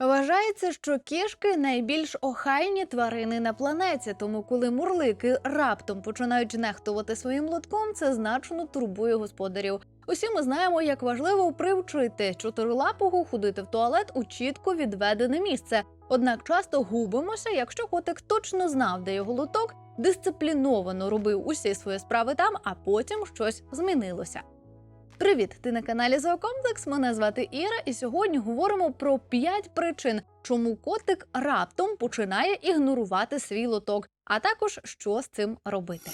Вважається, що кішки найбільш охайні тварини на планеті, тому коли мурлики раптом починають нехтувати своїм лотком, це значно турбує господарів. Усі ми знаємо, як важливо привчити чотирилапого ходити в туалет у чітко відведене місце. Однак часто губимося, якщо котик точно знав, де його лоток, дисципліновано робив усі свої справи там, а потім щось змінилося. Привіт! Ти на каналі Зоокомплекс. Мене звати Іра, і сьогодні говоримо про 5 причин, чому котик раптом починає ігнорувати свій лоток, а також що з цим робити.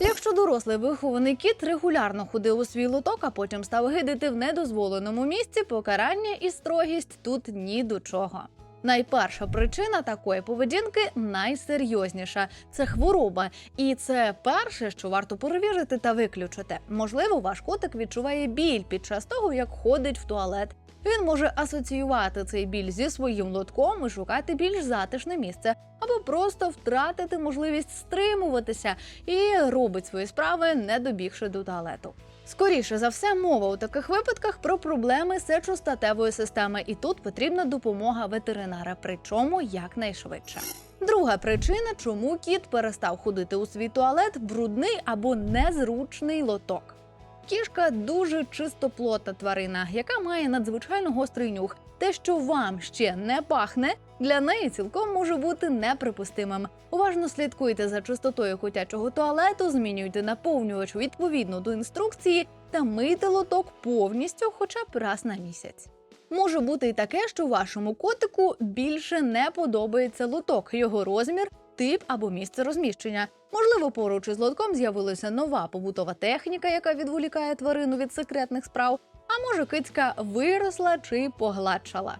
Якщо дорослий вихований кіт регулярно ходив у свій лоток, а потім став гидити в недозволеному місці, покарання і строгість тут ні до чого. Найперша причина такої поведінки найсерйозніша це хвороба, і це перше, що варто перевірити та виключити. Можливо, ваш котик відчуває біль під час того, як ходить в туалет. Він може асоціювати цей біль зі своїм лотком і шукати більш затишне місце, або просто втратити можливість стримуватися і робить свої справи, не добігши до туалету. Скоріше за все, мова у таких випадках про проблеми сечостатевої системи, і тут потрібна допомога ветеринара, причому якнайшвидше. Друга причина, чому кіт перестав ходити у свій туалет, брудний або незручний лоток. Кішка дуже чистоплотна тварина, яка має надзвичайно гострий нюх. Те, що вам ще не пахне, для неї цілком може бути неприпустимим. Уважно слідкуйте за чистотою котячого туалету, змінюйте наповнювач відповідно до інструкції та мийте лоток повністю, хоча б раз на місяць. Може бути і таке, що вашому котику більше не подобається лоток, його розмір, тип або місце розміщення. Можливо, поруч із лотком з'явилася нова побутова техніка, яка відволікає тварину від секретних справ. А може, кицька виросла чи погладшала.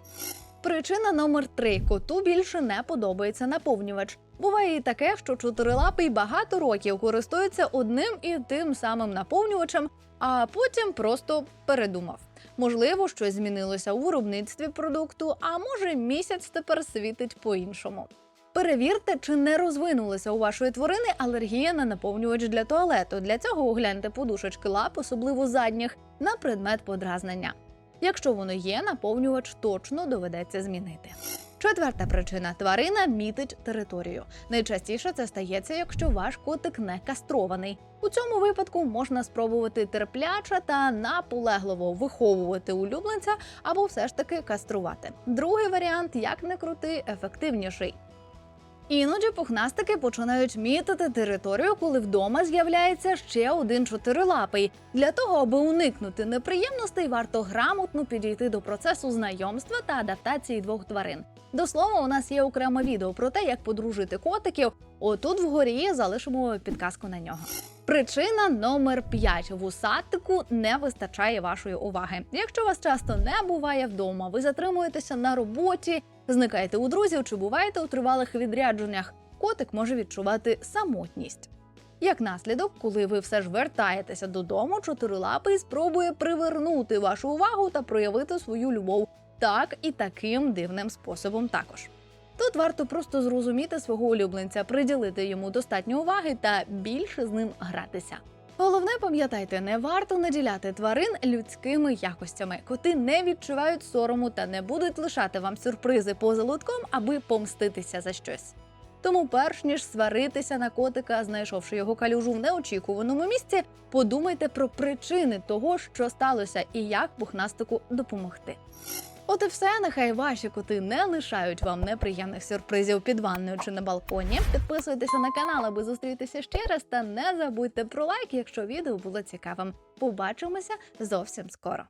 Причина номер три: коту більше не подобається наповнювач. Буває і таке, що чотирилапий багато років користується одним і тим самим наповнювачем, а потім просто передумав. Можливо, щось змінилося у виробництві продукту, а може місяць тепер світить по-іншому. Перевірте, чи не розвинулася у вашої тварини алергія на наповнювач для туалету. Для цього огляньте подушечки лап, особливо задніх, на предмет подразнення. Якщо воно є, наповнювач точно доведеться змінити. Четверта причина тварина мітить територію. Найчастіше це стається, якщо ваш котик не кастрований. У цьому випадку можна спробувати терпляче та наполегливо виховувати улюбленця або все ж таки каструвати. Другий варіант, як не крути, ефективніший. Іноді пухнастики починають мітити територію, коли вдома з'являється ще один чотирилапий. Для того, аби уникнути неприємностей, варто грамотно підійти до процесу знайомства та адаптації двох тварин. До слова, у нас є окреме відео про те, як подружити котиків. Отут вгорі залишимо підказку на нього. Причина номер 5. вусатику не вистачає вашої уваги. Якщо вас часто не буває вдома, ви затримуєтеся на роботі, зникаєте у друзів чи буваєте у тривалих відрядженнях, котик може відчувати самотність. Як наслідок, коли ви все ж вертаєтеся додому, чотирилапий спробує привернути вашу увагу та проявити свою любов так і таким дивним способом також. Тут варто просто зрозуміти свого улюбленця, приділити йому достатньо уваги та більше з ним гратися. Головне, пам'ятайте, не варто наділяти тварин людськими якостями. Коти не відчувають сорому та не будуть лишати вам сюрпризи поза лотком, аби помститися за щось. Тому, перш ніж сваритися на котика, знайшовши його калюжу в неочікуваному місці, подумайте про причини того, що сталося, і як пухнастику допомогти. От і все, нехай ваші коти не лишають вам неприємних сюрпризів під ванною чи на балконі. Підписуйтеся на канал, аби зустрітися ще раз, та не забудьте про лайк, якщо відео було цікавим. Побачимося зовсім скоро.